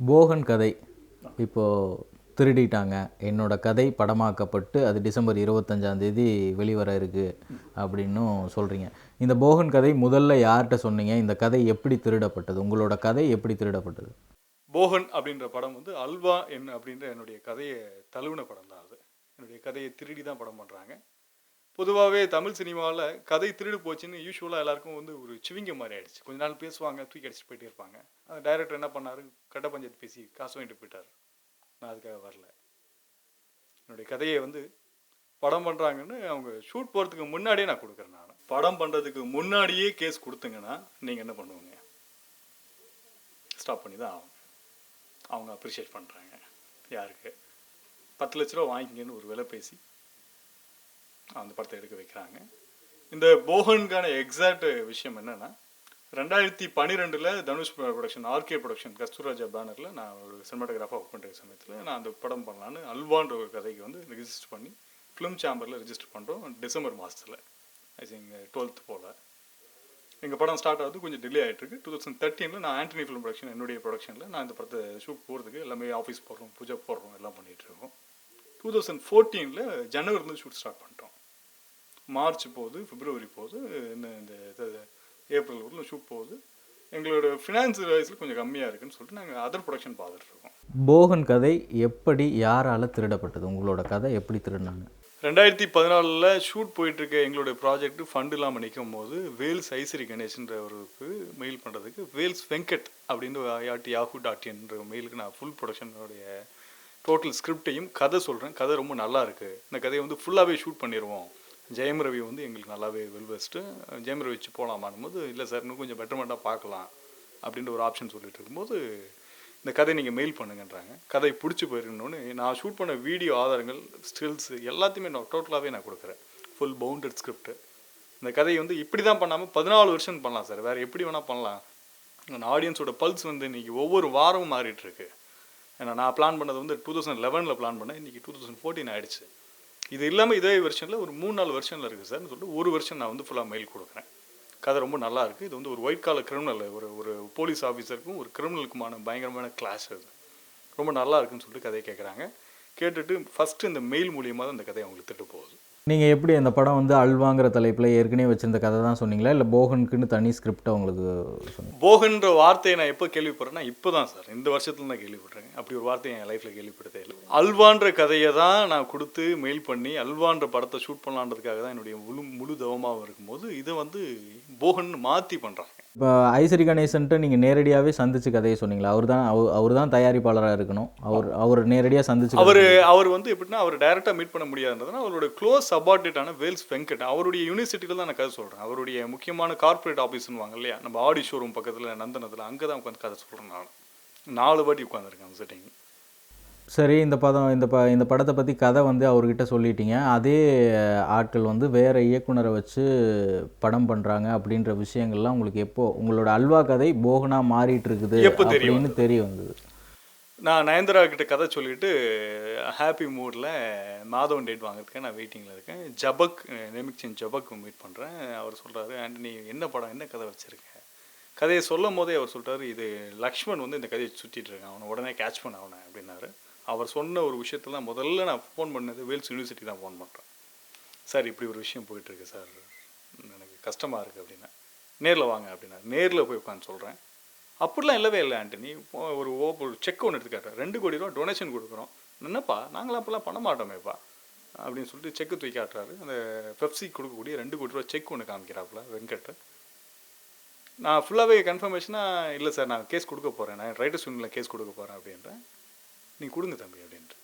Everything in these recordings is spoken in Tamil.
போகன் கதை இப்போது திருடிட்டாங்க. என்னோடய கதை படமாக்கப்பட்டு அது டிசம்பர் இருபத்தஞ்சாந்தேதி வெளிவர இருக்குது அப்படின்னும் சொல்கிறீங்க இந்த போகன் கதை முதல்ல யார்கிட்ட சொன்னீங்க? இந்த கதை எப்படி திருடப்பட்டது? உங்களோட கதை எப்படி திருடப்பட்டது? போகன் அப்படின்ற படம் வந்து அல்வா என் அப்படின்ற என்னுடைய கதையை தழுவின படம் தான் அது. என்னுடைய கதையை திருடி தான் படம் பண்ணுறாங்க பொதுவாகவே தமிழ் சினிமாவில் கதை திருடு போச்சுன்னு யூஸ்வலாக எல்லாருக்கும் வந்து ஒரு சிவிங்க மாதிரி ஆயிடுச்சு. கொஞ்ச நாள் பேசுவாங்க தூக்கி அடிச்சுட்டு போயிட்டே இருப்பாங்க. அந்த டைரக்டர் என்ன பண்ணாரு? கட்ட பஞ்சாயத்து பேசி காசு வாங்கிட்டு போயிட்டார். நான் அதுக்காக வரல. என்னுடைய கதையை வந்து படம் பண்ணுறாங்கன்னு அவங்க ஷூட் போகிறதுக்கு முன்னாடியே நான் கொடுக்குறேன் நான். படம் பண்ணுறதுக்கு முன்னாடியே கேஸ் கொடுத்துங்கன்னா நீங்கள் என்ன பண்ணுவீங்க? ஸ்டாப் பண்ணி தான் ஆகும் அவங்க அப்ரிஷியேட் பண்ணுறாங்க யாருக்கு? பத்து லட்ச ரூபா வாங்கிக்கங்கன்னு ஒரு விலை பேசி அந்த படத்தை எடுக்க வைக்கிறாங்க. இந்த போகனுக்கான எக்ஸாக்ட் விஷயம் என்னென்னா ரெண்டாயிரத்தி பன்னிரெண்டில் Dhanush production RK production Kasthuraja பேனரில் நான் ஒரு சினிமாட்டோகிராஃபாக ஒர்க் பண்ணுற சமயத்தில் நான் அந்த படம் பண்ணலான்னு அல்வான்ற ஒரு கதைக்கு வந்து ரிஜிஸ்டர் பண்ணி ஃபிலிம் சேம்பரில் ரிஜிஸ்டர் பண்ணுறோம் டிசம்பர் மாதத்தில் ஐ திங்க் டுவெல்த் uh, போல். எங்கள் படம் ஸ்டார்ட் ஆகுது கொஞ்சம் டிலே ஆகிட்டுருக்கு டூ தௌசண்ட் தேர்ட்டீனில் நான் ஆண்டனி ஃபிலிம் ப்ரொடக்ஷன் என்னுடைய ப்ரொடக்ஷனில் நான் இந்த படத்தை ஷூட் போகிறதுக்கு எல்லாமே ஆஃபீஸ் போடுறோம் பூஜை போடுறோம் எல்லாம் பண்ணிகிட்டு இருக்கோம். டூ தௌசண்ட் ஃபோர்டீனில் ஜனவரிலேருந்து ஷூட் ஸ்டார்ட் பண்ணிட்டோம். மார்ச் போகுது பிப்ரவரி போகுது இன்னும் இந்த ஏப்ரல் வரலும் ஷூட் போகுது எங்களோட ஃபினான்ஸ் வைஸில் கொஞ்சம் கம்மியாக இருக்குன்னு சொல்லிட்டு நாங்கள் அதர் ப்ரொடக்ஷன் பார்த்துட்டு இருக்கோம். போகன் கதை எப்படி யாரால திருடப்பட்டது? உங்களோட கதை எப்படி திருடினாங்க? ரெண்டாயிரத்தி பதினாலில் ஷூட் போயிட்டு இருக்க எங்களுடைய ப்ராஜெக்ட் ஃபண்ட் இல்லாமல் நிற்கும் போது வேல்ஸ் ஐசரி கணேஷ்ன்றவருக்கு மெயில் பண்ணுறதுக்கு வேல்ஸ் வெங்கட் அப்படின்னு யாட்டி யாஹூ டாட் என்ற மெயிலுக்கு நான் ஃபுல் ப்ரொடக்ஷனுடைய டோட்டல் ஸ்கிரிப்டையும் கதை சொல்கிறேன் கதை ரொம்ப நல்லா இருக்கு. இந்த கதையை வந்து ஃபுல்லாகவே ஷூட் பண்ணிடுவோம் ஜெயம் ரவி வந்து எங்களுக்கு நல்லாவே வெல்வெஸ்ட்டு ஜெயம் ரவி வச்சு போகலாமான்னும் போது இல்லை சார் இன்னும் கொஞ்சம் பெட்டர்மெண்ட்டாக பார்க்கலாம் அப்படின்ற ஒரு ஆப்ஷன் சொல்லிட்டு இருக்கும்போது இந்த கதை நீங்கள் மெயில் பண்ணுங்கன்றாங்க. கதை பிடிச்சி போயிருக்கணும்னு நான் ஷூட் பண்ண வீடியோ ஆதாரங்கள் ஸ்டில்ஸ் எல்லாத்தையுமே நான் டோட்டலாகவே நான் கொடுக்குறேன். ஃபுல் பவுண்டட் ஸ்கிரிப்ட் இந்த கதையை வந்து இப்படி தான் பண்ணாமல் பதினாலு வருஷம் பண்ணலாம் சார். வேறு எப்படி வேணால் பண்ணலாம். அந்த ஆடியன்ஸோட பல்ஸ் வந்து இன்றைக்கி ஒவ்வொரு வாரமும் மாறிட்டுருக்கு ஏன்னா நான் பிளான் பண்ணது வந்து டூ தௌசண்ட் லெவனில் பிளான் பண்ணேன். இன்றைக்கி டூ தௌசண்ட் ஃபோர்டீன் ஆயிடுச்சு. இது இல்லாமல் இதே வெர்ஷனில் ஒரு மூணு நாலு வெர்ஷனில் இருக்குது சார்னு சொல்லிட்டு ஒரு வெர்ஷன் நான் வந்து ஃபுல்லாக மெயில் கொடுக்குறேன். கதை ரொம்ப நல்லா இருக்குது இது வந்து ஒரு ஒயிட் காலர் கிரிமினல் ஒரு ஒரு போலீஸ் ஆஃபீஸருக்கும் ஒரு கிரிமினலுக்குமான பயங்கரமான கிளாஸ் அது. ரொம்ப நல்லா இருக்குன்னு சொல்லிட்டு கதையை கேட்குறாங்க கேட்டுட்டு ஃபஸ்ட்டு இந்த மெயில் மூலியமாக தான் அந்த கதையை அவங்களுக்கு திட்டு போகுது. நீங்கள் எப்படி அந்த படம் வந்து அல்வாங்கிற தலைப்பில் ஏற்கனவே வச்சிருந்த கதை தான் சொன்னீங்களா? இல்லை போகனுக்குன்னு தனி ஸ்கிரிப்டை உங்களுக்கு போகன்ற வார்த்தையை நான் எப்போ கேள்விப்படுறேன்னா இப்போ தான் சார். இந்த வருஷத்துல நான் கேள்விப்படுறேன். அப்படி ஒரு வார்த்தையை என் லைஃப்பில் கேள்விப்பட்டதே இல்லை. அல்வான்ற கதையை தான் நான் கொடுத்து மெயில் பண்ணி அல்வான்ற படத்தை ஷூட் பண்ணலான்றதுக்காக தான் என்னுடைய முழு முழு தவமாகவும் இருக்கும்போது இதை வந்து போகன் மாற்றி பண்ணுறான் இப்போ ஐசரி கணேசன்ட்டு நீங்கள் நேரடியாகவே சந்திச்சு கதையை சொன்னீங்களா? அவர் தான் அவர் தான் தயாரிப்பாளராக இருக்கணும். அவர் அவர் நேரடியாக சந்திச்சு அவர் அவர் வந்து எப்படின்னா அவர் டைரெக்டாக மீட் பண்ண முடியாதுன்றதுனா அவரோட க்ளோஸ் சபார்டினேட்டான வேல்ஸ் வெங்கட் அவருடைய யூனிவர்சிட்டியில் தான் நான் கதை சொல்கிறேன் அவருடைய முக்கியமான கார்ப்பரேட் ஆஃபீஸ்னு வாங்க இல்லையா நம்ம ஆடி ஷோரூம் பக்கத்தில் நந்தனத்தில் அங்கே தான் உட்காந்து கதை சொல்கிறேன் நான். நாலு வாட்டி உட்காந்துருக்கேன் அந்த செட்டிங் சரி இந்த படம் இந்த ப இந்த படத்தை பற்றி கதை வந்து அவர்கிட்ட சொல்லிட்டீங்க. அதே ஆட்கள் வந்து வேற இயக்குனரை வச்சு படம் பண்ணுறாங்க அப்படின்ற விஷயங்கள்லாம் உங்களுக்கு எப்போ உங்களோட அல்வா கதை போகனா மாறிட்டு இருக்குது அப்படின்னு தெரிய வந்தது. நான் நயன்தாரா கிட்ட கதை சொல்லிட்டு ஹாப்பி மூடில் மாதவன் டேட் வாங்குறதுக்கு நான் வெயிட்டிங்கில் இருக்கேன். ஜபக் நேமிக்சன் ஜபக் மீட் பண்ணுறேன் அவர் சொல்கிறாரு ஆண்டனி என்ன படம் என்ன கதை வச்சுருக்க? கதையை சொல்லும் போதே அவர் சொல்கிறாரு இது லக்ஷ்மண் வந்து இந்த கதையை சுற்றிட்டு இருக்கான். அவனை உடனே கேட்ச் பண்ண அவனை அப்படின்னாரு. அவர் சொன்ன ஒரு விஷயத்துல தான் முதல்ல நான் ஃபோன் பண்ணது வேல்ஸ் யூனிவர்சிட்டி தான் ஃபோன் பண்ணுறேன் சார் இப்படி ஒரு விஷயம் போயிட்டுருக்கு சார். எனக்கு கஷ்டமாக இருக்குது அப்படின்னா நேரில் வாங்க அப்படின்னா நேரில் போய் உட்காந்து சொல்கிறேன் அப்படிலாம் இல்லவே இல்லை ஆண்டனி. ஒரு ஓ ஒரு செக் ஒன்று எடுத்துக்காட்டுறேன் ரெண்டு கோடி ரூபா டொனேஷன் கொடுக்குறோம். என்னப்பா நாங்களாம் அப்போல்லாம் பண்ண மாட்டோமேப்பா. அப்படின்னு சொல்லிட்டு செக்கு தூக்கி காட்டுறாரு. அந்த பெப்சி கொடுக்கக்கூடிய ரெண்டு கோடி ரூபா செக் ஒன்று காமிக்கிறாப்புல வெங்கட். நான் ஃபுல்லாகவே கன்ஃபர்மேஷனாக இல்லை சார் நான் கேஸ் கொடுக்க போகிறேன் நான் ரைட்டர்ஸ் யூனியனில் கேஸ் கொடுக்க போகிறேன் அப்படின்றேன். நீ கொடுங்க தம்பி அப்படின்ட்டு.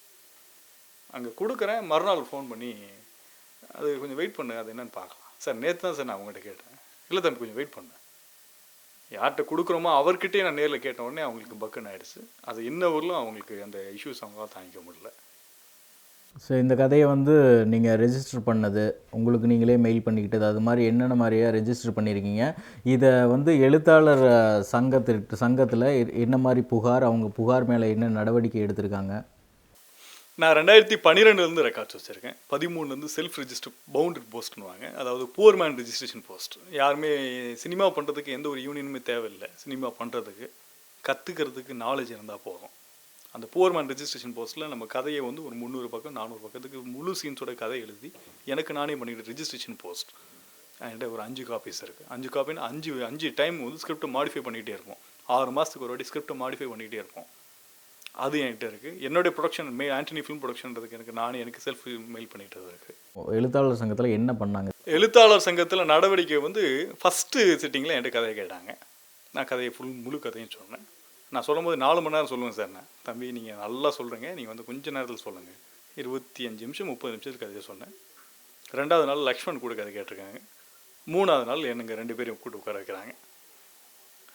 அங்கே கொடுக்குறேன் மறுநாள் ஃபோன் பண்ணி அது கொஞ்சம் வெயிட் பண்ணு அது என்னன்னு பார்க்கலாம். சார் நேற்று தான் சார் நான் உங்கள்கிட்ட கேட்டேன். இல்லை தம்பி கொஞ்சம் வெயிட் பண்ணு. யார்கிட்ட கொடுக்குறோமோ அவர்கிட்டயே நான் நேரில் கேட்ட உடனே அவங்களுக்கு பக்குன்னு ஆயிடுச்சு. அது இன்ன ஊரிலும் அவங்களுக்கு அந்த இஷ்யூஸ் அவங்களால தாங்கிக்க முடியல. ஸோ இந்த கதையை வந்து நீங்கள் ரெஜிஸ்டர் பண்ணது உங்களுக்கு நீங்களே மெயில் பண்ணிக்கிட்டது அது மாதிரி என்னென்ன மாதிரியா ரெஜிஸ்டர் பண்ணியிருக்கீங்க இதை வந்து எழுத்தாளர் சங்கத்திற்கு சங்கத்தில் என்ன மாதிரி புகார் அவங்க புகார் மேலே என்ன நடவடிக்கை எடுத்திருக்காங்க? நான் ரெண்டாயிரத்தி பன்னிரெண்டுலேருந்து ரெக்கார்ட்ஸ் வச்சுருக்கேன். பதிமூணுலேருந்து செல்ஃப் ரெஜிஸ்டர் பவுண்டட் போஸ்ட்னுவாங்க அதாவது புவர் மேன் ரெஜிஸ்ட்ரேஷன் போஸ்ட் யாருமே சினிமா பண்ணுறதுக்கு எந்த ஒரு யூனியனுமே தேவையில்லை. சினிமா பண்ணுறதுக்கு கற்றுக்கிறதுக்கு நாலேஜ் இருந்தால் போதும். அந்த போர்மேன் ரெஜிஸ்ட்ரேஷன் போஸ்ட்டில் நம்ம கதையை வந்து ஒரு முந்நூறு பக்கம் நானூறு பக்கத்துக்கு முழு சீன்ஸோட கதை எழுதி எனக்கு நானே பண்ணிக்கிட்டு ரெஜிஸ்ட்ரேஷன் போஸ்ட் என்கிட்ட ஒரு அஞ்சு காப்பீஸ் இருக்குது அஞ்சு காப்பின்னு அஞ்சு அஞ்சு டைம் வந்து ஸ்கிரிப்டை மாடிஃபை பண்ணிகிட்டே இருப்போம். ஆறு மாதத்துக்கு ஒரு வாட்டி ஸ்கிரிப்டை மாடிஃபை பண்ணிகிட்டே இருப்போம். அது என்கிட்ட இருக்குது என்னுடைய ப்ரொடக்ஷன் மே ஆண்டனி ஃபிலிம் ப்ரொடக்ஷன்றதுக்கு எனக்கு நானே எனக்கு செல்ஃப் மெயில் பண்ணிட்டு இருக்குது எழுத்தாளர் சங்கத்தில் என்ன பண்ணாங்க? எழுத்தாளர் சங்கத்தில் நடவடிக்கை வந்து ஃபஸ்ட்டு சிட்டிங்கில் என்கிட்ட கதையை கேட்டாங்க. நான் கதையை ஃபுல் முழு கதையும் சொன்னேன். நான் சொல்லும்போது நாலு மணி நேரம் சொல்லுவேன் சார் நான். தம்பி நீங்கள் நல்லா சொல்கிறீங்க நீங்கள் வந்து கொஞ்ச நேரத்தில் சொல்லுங்கள் இருபத்தி அஞ்சு நிமிஷம் முப்பது நிமிஷத்துக்கு கதையை சொன்னேன். ரெண்டாவது நாள் லக்ஷ்மண் கூட கதை கேட்டிருக்காங்க. மூணாவது நாள் என்னங்க ரெண்டு பேரையும் கூட்டு உட்கார வைக்கிறாங்க.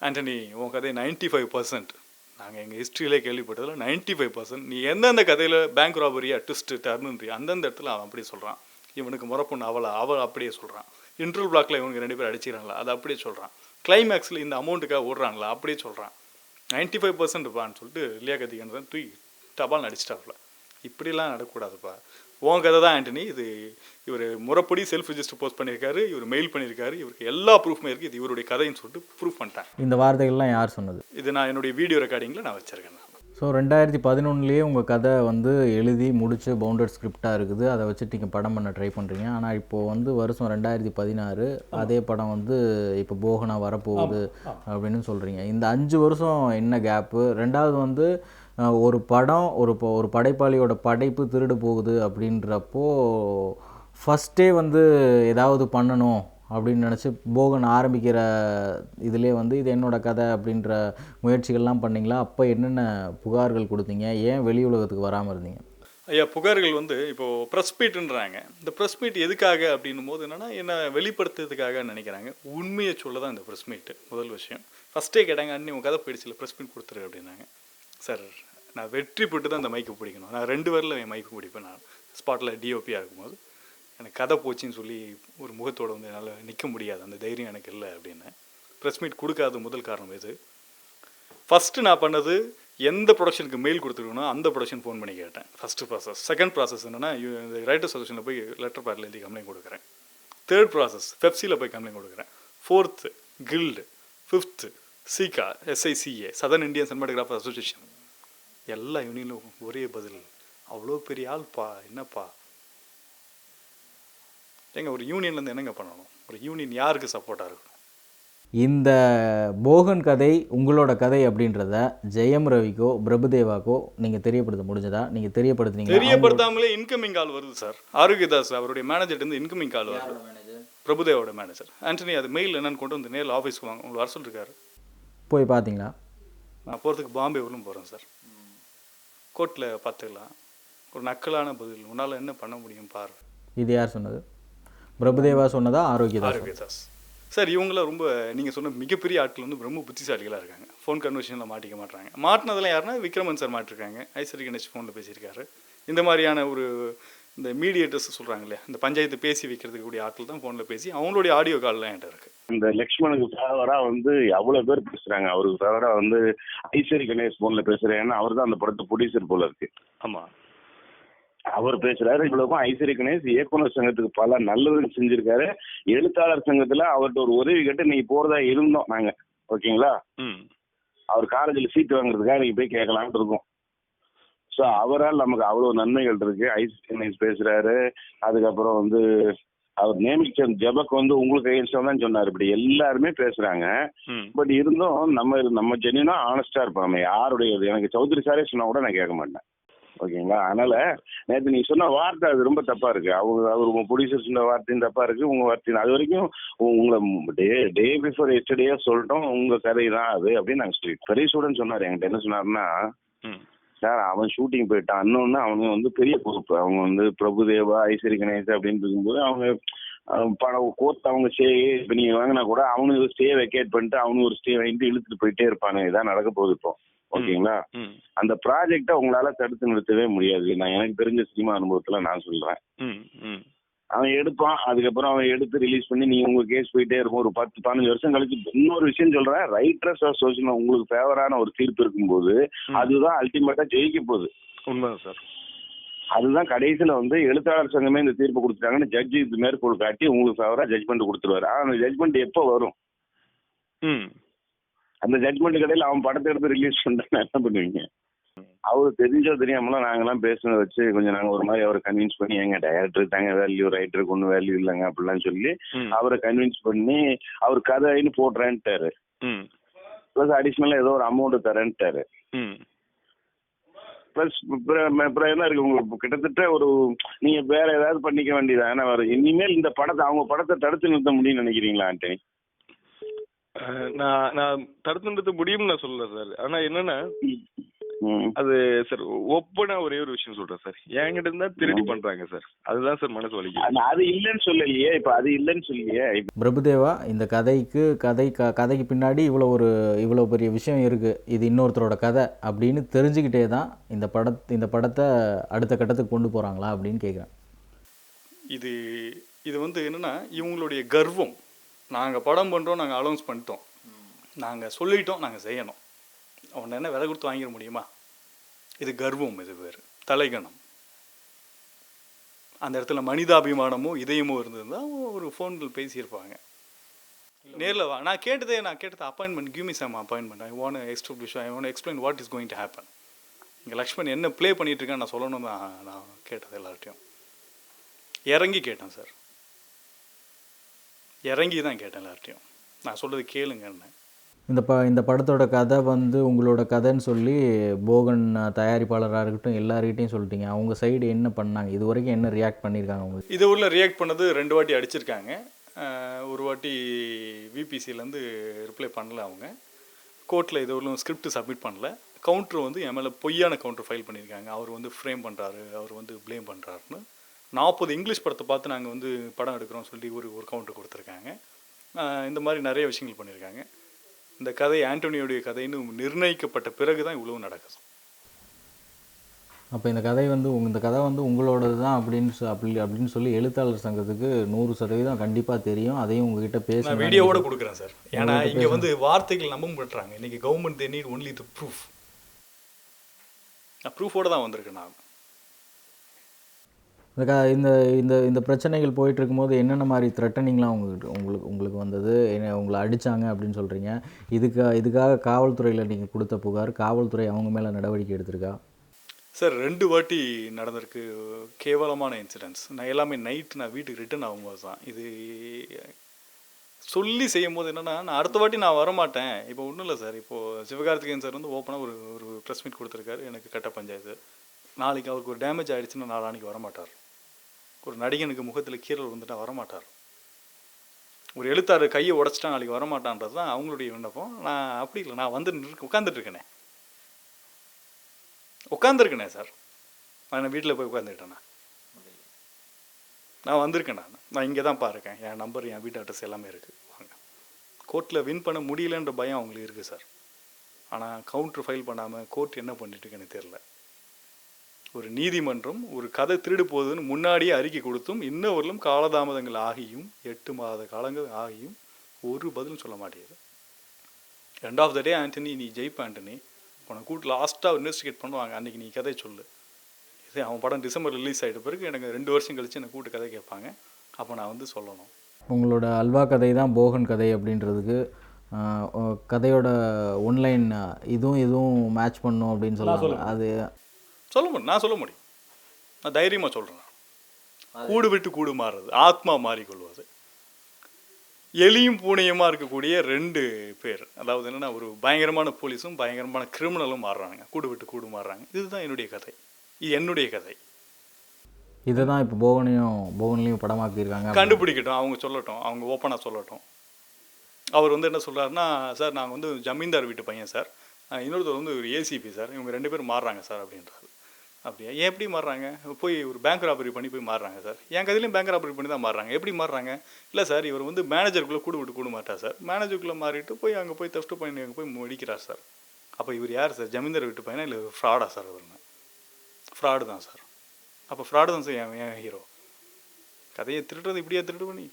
ஆண்டனி உன் கதை நைன்ட்டி ஃபைவ் பர்சன்ட் நாங்கள் எங்கள் ஹிஸ்ட்ரியிலே கேள்விப்பட்டதில் நைன்ட்டி ஃபைவ் பர்சன்ட் நீ எந்தெந்த கதையில் பேங்க் ராபரியா ட்விஸ்ட்டு டர்னுன்றி அந்தந்த இடத்துல அவன் அப்படியே சொல்கிறான் இவனுக்கு முறப்பொண்ணு அவளை? அவள் அப்படியே சொல்கிறான் இன்ட்ரல் பிளாக்கில் இவனுக்கு ரெண்டு பேர் அடிச்சிடறாங்களா அதை அப்படியே சொல்கிறான் கிளைமேக்ஸில் இந்த அமௌண்ட்டுக்காக ஓடுறாங்களா? அப்படியே சொல்கிறான் நைன்ட்டி ஃபைவ் பர்சன்ட்ப்பான்னு சொல்லிட்டு லியா கத்திகன்றன் தூக்கி டபால் அடிச்சிட்டாப்புல இப்படிலாம் நடக்கக்கூடாதுப்பா. உன் கதை தான் ஆண்டனி. இது இவர் முறைப்படி செல்ஃப் ரிஜிஸ்டர் போஸ்ட் பண்ணியிருக்காரு இவர் மெயில் பண்ணியிருக்காரு இவருக்கு எல்லா ப்ரூஃப்மே இருக்குது இது இவருடைய கதைன்னு சொல்லிட்டு ப்ரூஃப் பண்ணிட்டேன் இந்த வார்த்தைகள்லாம் யார் சொன்னது? இது நான் என்னுடைய வீடியோ ரெக்கார்டிங்கில் நான் வச்சிருக்கேன். ஸோ ரெண்டாயிரத்தி பதினொன்றுலேயே உங்கள் கதை வந்து எழுதி முடிச்சு பவுண்டட் ஸ்கிரிப்டாக இருக்குது. அதை வச்சுட்டு நீங்கள் படம் பண்ண ட்ரை பண்ணுறீங்க ஆனால் இப்போது வந்து வருஷம் ரெண்டாயிரத்தி பதினாறு அதே படம் வந்து இப்போ போகனா வரப்போகுது அப்படின்னு சொல்கிறீங்க இந்த அஞ்சு வருஷம் என்ன கேப்பு ரெண்டாவது வந்து ஒரு படம் ஒரு ப- ஒரு படைப்பாளியோட படைப்பு திருடு போகுது அப்படின்றப்போ ஃபஸ்ட்டே வந்து ஏதாவது பண்ணணும். அப்படின்னு நினச்சி போகன் ஆரம்பிக்கிற இதிலே வந்து இது என்னோட கதை அப்படின்ற முயற்சிகள்லாம் பண்ணீங்களா? அப்போ என்னென்ன புகார்கள் கொடுத்தீங்க? ஏன் வெளி உலகத்துக்கு வராமல் இருந்தீங்க? ஐயா புகார்கள் வந்து இப்போது ப்ரெஸ் மீட்டுன்றாங்க இந்த ப்ரெஸ் மீட் எதுக்காக அப்படின்னும் போது என்னென்னா என்ன வெளிப்படுத்துறதுக்காக நினைக்கிறாங்க. உண்மையை சொல்ல தான் இந்த ப்ரெஸ் மீட்டு முதல் விஷயம். ஃபஸ்ட்டே கேட்டாங்க அண்ணி உங்கள் கதை போயிடுச்சு ப்ரெஸ் மீட் கொடுத்துரு அப்படின்னாங்க. சார் நான் வெற்றி பெற்று தான் இந்த மைக்கு பிடிக்கணும். நான் ரெண்டு பேரில் என் மைக்கு பிடிப்பேன் நான். ஸ்பாட்டில் டிஓபியாக இருக்கும்போது. எனக்கு கதை போச்சுன்னு சொல்லி ஒரு முகத்தோடு வந்து என்னால் நிற்க முடியாது. அந்த தைரியம் எனக்கு இல்லை அப்படின்னு. ப்ரெஸ் மீட் கொடுக்காத முதல் காரணம் இது ஃபஸ்ட்டு நான் பண்ணது எந்த ப்ரொடக்ஷனுக்கு மெயில் கொடுத்துருக்கணும் அந்த ப்ரொடக்ஷன் ஃபோன் பண்ணி கேட்டேன். ஃபஸ்ட்டு ப்ராசஸ் செகண்ட் ப்ராசஸ் என்னென்னா இந்த ரைட்டர் சொல்யூஷனில் போய் லெட்டர் பேட்டில் எழுதி கம்ப்ளைண்ட் கொடுக்குறேன். தேர்ட் ப்ராசஸ் பெப்சியில் போய் கம்ப்ளைண்ட் கொடுக்குறேன். Fourth guild fifth SICA SICA southern Indian cinematographer association எல்லா யூனியனும் ஒரே பதில். அவ்வளோ பெரிய ஆள்ப்பா. என்னப்பா? ஏங்க ஒரு யூனியன்லேருந்து என்னங்க பண்ணணும்? ஒரு யூனியன் யாருக்கு சப்போர்ட்டாக இருக்கணும்? இந்த போகன் கதை உங்களோட கதை அப்படின்றத ஜெயம் ரவிக்கோ பிரபுதேவாக்கோ நீங்கள் தெரியப்படுத்த முடிஞ்சதா? நீங்கள் தெரியப்படுத்துனீங்க தெரியப்படுத்தாமலே இன்கமிங் கால் வருது சார் ஆரோக்கியதாஸ் அவருடைய மேனேஜர்ட்டு இருந்து இன்கமிங் கால் வருது. பிரபுதேவோட மேனேஜர் ஆண்டனி அது மெயில் என்னன்னு கொண்டு வந்து நேரில் ஆஃபீஸ்க்கு வாங்க. உங்களுக்கு வர சொல்லிருக்காரு. போய் பார்த்தீங்களா நான் போகிறதுக்கு பாம்பே வரலும் போகிறேன் சார் கோர்ட்டில் பார்த்துக்கலாம் ஒரு நக்கலான பதில். உன்னால் என்ன பண்ண முடியும் பாரு. இது யார் சொன்னது? பிரபுதேவா சொன்னதா ஆரோக்கியதாஸ் ஆரோக்கியதாஸ் சார் இவங்களாம் ரொம்ப நீங்கள் சொன்ன மிகப்பெரிய ஆட்கள் வந்து ரொம்ப புத்திசாலிகளாக இருக்காங்க. ஃபோன் கன்வர்ஷனில் மாட்டிக்க மாட்டாங்க மாட்டினதெல்லாம் யாருன்னா விக்ரமன் சார் மாட்டிருக்காங்க. ஐஸ்வரி கணேஷ் ஃபோனில் பேசியிருக்காரு. இந்த மாதிரியான ஒரு இந்த மீடியேட்டர்ஸ் சொல்கிறாங்க இல்லையா? இந்த பஞ்சாயத்து பேசி வைக்கிறதுக்கு கூடிய ஆட்கள் தான் ஃபோனில் பேசி அவங்களுடைய ஆடியோ கால்லாம் என்கிட்ட இருக்குது இந்த லக்ஷ்மணுக்கு ஃபேவரா வந்து அவ்வளவு பேர் பேசுறாங்க. அவருக்கு ஃபேவரா வந்து ஐஸ்வரி கணேஷ் போன்ல பேசுறேன் அவர் தான் அந்த படத்தை ப்ரொடியூசர் போல இருக்கு. ஆமா. அவர் பேசுறாரு இவ்வளவுக்கும் ஐஸ்வரி கணேஷ் இயக்குனர் சங்கத்துக்கு பல நல்லது செஞ்சிருக்காரு. எழுத்தாளர் சங்கத்துல அவர்கிட்ட ஒரு உதவி கேட்டு நீங்க போறதா இருந்தோம் நாங்க. ஓகேங்களா? அவர் காலேஜில் சீட் வாங்குறதுக்காக நீங்க போய் கேட்கலாம்னு இருக்கோம். ஸோ அவரால் நமக்கு அவ்வளவு நன்மைகள் இருக்கு. ஐஸ்வரி கணேஷ் பேசுறாரு. அதுக்கப்புறம் வந்து அவர் நியமிச்ச ஜபக் வந்து உங்களுக்கு கையெழுத்தம் தான் சொன்னார். இப்படி எல்லாருமே பேசுறாங்க. பட் இருந்தும் நம்ம நம்ம ஜென்யூனா ஆனஸ்டா இருப்போம். நம்ம யாருடைய எனக்கு சௌத்ரி சாரே சொன்னா கூட நான் கேட்க மாட்டேன். ஓகேங்களா? அதனால நேற்று நீ சொன்ன வார்த்தை அது ரொம்ப தப்பா இருக்கு. அவங்க அவர் உங்க ப்ரொடியூசர் சொன்ன வார்த்தையும் தப்பா இருக்கு. உங்க வார்த்தையும் அது வரைக்கும் உங்களை டே டே பிஃபோர் எஸ்டர்டே சொல்லிட்டோம். உங்க கதை தான் அது அப்படின்னு நாங்கள் சொல்லி பெரிய ஸ்டூடெண்ட் சொன்னார். என்கிட்ட என்ன சொன்னாருன்னா சார் அவன் ஷூட்டிங் போயிட்டான். இன்னொன்னு அவங்க வந்து பெரிய பொறுப்பு. அவங்க வந்து பிரபுதேவா ஐஸ்வரி கணேஷ் அப்படின்னு இருக்கும்போது அவங்க படம் கோர்ட் அவங்க ஸ்டே இப்போ நீங்க வாங்கினா கூட அவனுக்கு ஸ்டே வெக்கேட் பண்ணிட்டு அவனுக்கு ஒரு ஸ்டே வாங்கிட்டு இழுத்துட்டு போயிட்டே இருப்பானுங்க. இதான் நடக்க போகுது இப்போ. ஓகேங்களா? அந்த ப்ராஜெக்டை உங்களால தடுத்து நிறுத்தவே முடியாது. நான் எனக்கு தெரிஞ்ச சினிமா அனுபவத்துல நான் சொல்றேன். அவன் எடுப்பான். அதுக்கப்புறம் அவன் எடுத்து ரிலீஸ் பண்ணி நீங்க உங்க கேஸ் போயிட்டே இருக்கும். ஒரு பத்து பதினஞ்சு வருஷம் கழிச்சு இன்னொரு விஷயம் சொல்றேன். ரைட்டர்ஸ் அசோசியேஷன் உங்களுக்கு ஃபேவரான ஒரு தீர்ப்பு இருக்கும்போது அதுதான் அல்டிமேட்டா ஜெயிக்க போகுது. உண்மைதான் சார். அதுதான் கடைசியில வந்து எழுத்தாளர் சங்கமே இந்த தீர்ப்பு கொடுத்துட்டாங்கன்னு ஜட்ஜி இது மேற்கோள் காட்டி உங்களுக்கு ஃபேவரா ஜட்ஜ்மெண்ட் கொடுத்துருவாரு. அந்த ஜட்ஜ்மெண்ட் எப்போ வரும்? அந்த ஜட்மெண்ட் கடையில் அவன் படத்தை எடுத்து ரிலீஸ் பண்ணிட்டா என்ன பண்ணுவீங்க? அவரு தெரிஞ்சோ தெரியாமலாம் நாங்கெல்லாம் பேசுனதை வச்சு கொஞ்சம் நாங்க ஒரு மாதிரி அவரை கன்வின்ஸ் பண்ணி எங்க டைரக்டர் தாங்க வேல்யூ ரைட்டருக்கு ஒன்றும் வேல்யூ இல்லைங்க அப்படிலாம் சொல்லி. அவரை கன்வின்ஸ் பண்ணி அவர் கதைன்னு போடுறேன்ட்டாரு. ப்ளஸ் அடிஷ்னலாக ஏதோ ஒரு அமௌண்ட் தரேன்ட்டாரு. ப்ளஸ் அப்புறம் என்ன இருக்கு? உங்களுக்கு கிட்டத்தட்ட ஒரு நீங்க வேற ஏதாவது பண்ணிக்க வேண்டியதானே இனிமேல் இந்த படத்தை அவங்க படத்தை தடுத்து நிறுத்த முடியும்னு நினைக்கிறீங்களா ஆண்டனி? நான் நான் தடுத்து நிறுத்த முடியும்னு நான் சொல்லல சார். ஆனா என்னன்னா. அது சார் ஒப்பனா ஒரே ஒரு விஷயம் சொல்றேன் சார். என்கிட்ட இருந்தா திருடி பண்றாங்க சார். அதுதான் சார் மனசு வலிக்குது. அது- இல்லைன்னு சொல்லலையே இப்ப அது இல்லைன்னு சொல்லலையே. இப்ப பிரபுதேவா இந்த கதைக்கு கதை கதைக்கு பின்னாடி இவ்வளோ ஒரு இவ்வளோ பெரிய விஷயம் இருக்குது இது இன்னொருத்தரோட கதை அப்படின்னு தெரிஞ்சுக்கிட்டே தான் இந்த பட இந்த படத்தை அடுத்த கட்டத்துக்கு கொண்டு போகிறாங்களா அப்படின்னு கேட்குறேன் இது இது வந்து என்னன்னா இவங்களுடைய கர்வம். நாங்கள் படம் பண்ணுறோம் நாங்கள் அலௌன்ஸ் பண்ணிட்டோம். நாங்கள் சொல்லிட்டோம் நாங்கள் செய்யணும். அவனை என்ன விலை கொடுத்து வாங்கிட முடியுமா? இது கர்வம் இது பேர் தலைகணம். அந்த இடத்துல மனிதாபிமானமோ இதயமோ இருந்திருந்தா ஒரு ஃபோனில் பேசியிருப்பாங்க. நேரில் வா. நான் கேட்டதே நான் கேட்டது appointment கியூமி me some appointment I want establish I want explain what is going to happen இங்கே லக்ஷ்மண் என்ன ப்ளே பண்ணிட்டு நான் சொல்லணும் தான் நான் கேட்டது எல்லார்ட்டையும். இறங்கி கேட்டேன் சார் இறங்கி தான் கேட்டேன் எல்லார்ட்டையும். நான் சொல்றது கேளுங்கன்னு. இந்த ப இந்த படத்தோட கதை வந்து உங்களோட கதைன்னு சொல்லி போகன் தயாரிப்பாளராக இருக்கட்டும் எல்லார்கிட்டையும் சொல்லிட்டீங்க. அவங்க சைடு என்ன பண்ணாங்க? இது வரைக்கும் என்ன ரியாக்ட் பண்ணியிருக்காங்க உங்களுக்கு? இது உள்ள ரியாக்ட் பண்ணது ரெண்டு வாட்டி அடிச்சிருக்காங்க. ஒரு வாட்டி விபிசிலேருந்து ரிப்ளை பண்ணல அவங்க. கோர்ட்டில் இது உள்ள ஸ்கிரிப்ட் சப்மிட் பண்ணல. கவுண்டர் வந்து என் மேலே பொய்யான கவுண்டர் ஃபைல் பண்ணியிருக்காங்க அவர் வந்து ஃப்ரேம் பண்ணுறாரு அவர் வந்து ப்ளேம் பண்ணுறாருன்னு நாற்பது இங்கிலீஷ் படத்தை பார்த்து நாங்கள் வந்து படம் எடுக்கிறோம்னு சொல்லி ஒரு ஒரு கவுண்டர் கொடுத்துருக்காங்க. இந்த மாதிரி நிறைய விஷயங்கள் பண்ணியிருக்காங்க. இந்த கதை ஆண்டோனியோடைய கதைன்னு நிர்ணயிக்கப்பட்ட பிறகு தான் இவ்வளவு நடக்குது. அப்போ இந்த கதை வந்து உங்க- இந்த கதை வந்து உங்களோடது தான் அப்படின்னு அப்படி அப்படின்னு சொல்லி எழுத்தாளர் சங்கத்துக்கு நூறு சதவீதம் கண்டிப்பாக தெரியும். அதையும் உங்ககிட்ட பேச வீடியோவோட கொடுக்குறேன் சார். ஏன்னா இங்க வந்து வார்த்தைகள் நம்ப மாட்டுறாங்க இன்னைக்கு government they need only the proof நான் ப்ரூஃபோட தான் வந்திருக்கேன் நான். இந்த க இந்த இந்த இந்த பிரச்சனைகள் போயிட்டு இருக்கும்போது என்னென்ன மாதிரி த்ரெட்டனிங்லாம் உங்களுக்கு உங்களுக்கு உங்களுக்கு வந்தது? என்ன உங்களை அடித்தாங்க அப்படின்னு சொல்கிறீங்க இதுக்கு இதுக்காக காவல்துறையில் நீங்கள் கொடுத்த புகார் காவல்துறை அவங்க மேலே நடவடிக்கை எடுத்திருக்கா? சார் ரெண்டு வாட்டி நடந்திருக்கு. கேவலமான இன்சிடென்ட்ஸ் நான் எல்லாமே நைட் நான் வீட்டுக்கு ரிட்டர்ன் ஆகும்போது தான். இது சொல்லி செய்யும் போது என்னென்னா நான் அடுத்த வாட்டி நான் வரமாட்டேன். இப்போ ஒன்றும் இல்லை சார். இப்போது சிவகார்த்திகேயன் சார் வந்து ஓப்பனாக ஒரு ஒரு ப்ரெஸ் மீட் கொடுத்துருக்காரு. எனக்கு கட்ட பஞ்சாயத்து. நாளைக்கு அவருக்கு ஒரு டேமேஜ் ஆகிடுச்சுன்னா நாளானிக்கு வரமாட்டார். ஒரு நடிகனுக்கு முகத்தில் கீரல் வந்துட்டா வரமாட்டார். ஒரு எழுத்தாரு கையை உடச்சிட்டா நாளைக்கு வரமாட்டான்றது தான் அவங்களுடைய விண்ணப்பம். நான் அப்படி இல்லை நான் வந்து உட்காந்துட்டு இருக்கேனே உட்காந்துருக்கேனே சார். நான் வீட்டில் போய் உட்காந்துக்கிட்டேண்ணா நான் வந்திருக்கேன் நான். நான் இங்கே தான் பாருக்கேன் என் நம்பர் என் வீட்டு அட்ரஸ் எல்லாமே இருக்குது வாங்க. கோர்ட்டில் வின் பண்ண முடியலன்ற பயம் அவங்களுக்கு இருக்குது சார். ஆனால் கவுண்டர் ஃபைல் பண்ணாமல் கோர்ட் என்ன பண்ணிட்டு தெரில ஒரு நீதிமன்றம் ஒரு கதை திருடு போகுதுன்னு முன்னாடியே அறிக்கை கொடுத்தும் இன்னவரிலும் காலதாமதங்கள் ஆகியும் எட்டு மாத காலங்கள் ஆகியும் ஒரு பதிலும் சொல்ல மாட்டேங்குது. End of the day Antony நீ ஜெயிப்ப ஆண்டனி உனக்கு கூட்டு லாஸ்ட்டாக இன்வெஸ்டிகேட் பண்ணுவாங்க. அன்றைக்கி நீ கதை சொல்லு. இதே அவன் படம் டிசம்பர் ரிலீஸ் ஆகிட்ட பிறகு எனக்கு ரெண்டு வருஷம் கழிச்சு என்னை கூட்டு கதை கேட்பாங்க. அப்போ நான் வந்து சொல்லணும். உங்களோட அல்வா கதை தான் போகன் கதை அப்படின்றதுக்கு கதையோட ஒன்லைன் இதுவும் இதுவும் மேட்ச் பண்ணும் அப்படின்னு சொல்லுவாங்க. அது சொல்ல முடியும். நான் சொல்ல முடியும். நான் தைரியமாக சொல்கிறேன் கூடு விட்டு கூடு மாறுறது ஆத்மா மாறிக்கொள்வது. எலியும் பூனையுமா இருக்கக்கூடிய ரெண்டு பேர். அதாவது என்னன்னா ஒரு பயங்கரமான போலீஸும் பயங்கரமான கிரிமினலும் மாறுறாங்க கூடு விட்டு கூடு மாறுறாங்க. இதுதான் என்னுடைய கதை. இது என்னுடைய கதை. இதை தான் இப்போ போகனையும் போகன்லையும் படமாக்கியிருக்காங்க. கண்டுபிடிக்கட்டும். அவங்க சொல்லட்டும். அவங்க ஓப்பனாக சொல்லட்டும். அவர் வந்து என்ன சொல்றாருன்னா சார் நாங்கள் வந்து ஜமீன்தார் வீட்டு பையன் சார். இன்னொருத்தர் வந்து ஒரு ஏசிபி சார். இவங்க ரெண்டு பேரும் மாறுறாங்க சார் அப்படின்றாரு. அப்படியா? எப்படி மாறுறாங்க? போய் ஒரு பேங்க் ராபரி பண்ணி போய் மாறுறாங்க சார். என் கதையிலையும் பேங்க் ராபரி பண்ணி தான் மாறுறாங்க. எப்படி மாறுறாங்க? இல்லை சார் இவர் வந்து மேனேஜருக்குள்ளே கூடு விட்டு கூடு மாட்டார் சார். மேனேஜருக்குள்ளே மாறிட்டு போய் அங்கே போய் தஃப்ட் பண்ணி அங்கே போய் முடிக்கிறார் சார். அப்போ இவர் யார் சார்? ஜமீந்தர் வீட்டு பையனா இல்லை ஃப்ராடா சார் இவருங்க ஃப்ராடு தான் சார். அப்போ ஃப்ராடு தான் சார் என் ஹீரோ கதையை திருடுறது இப்படியா திருடு பண்ணி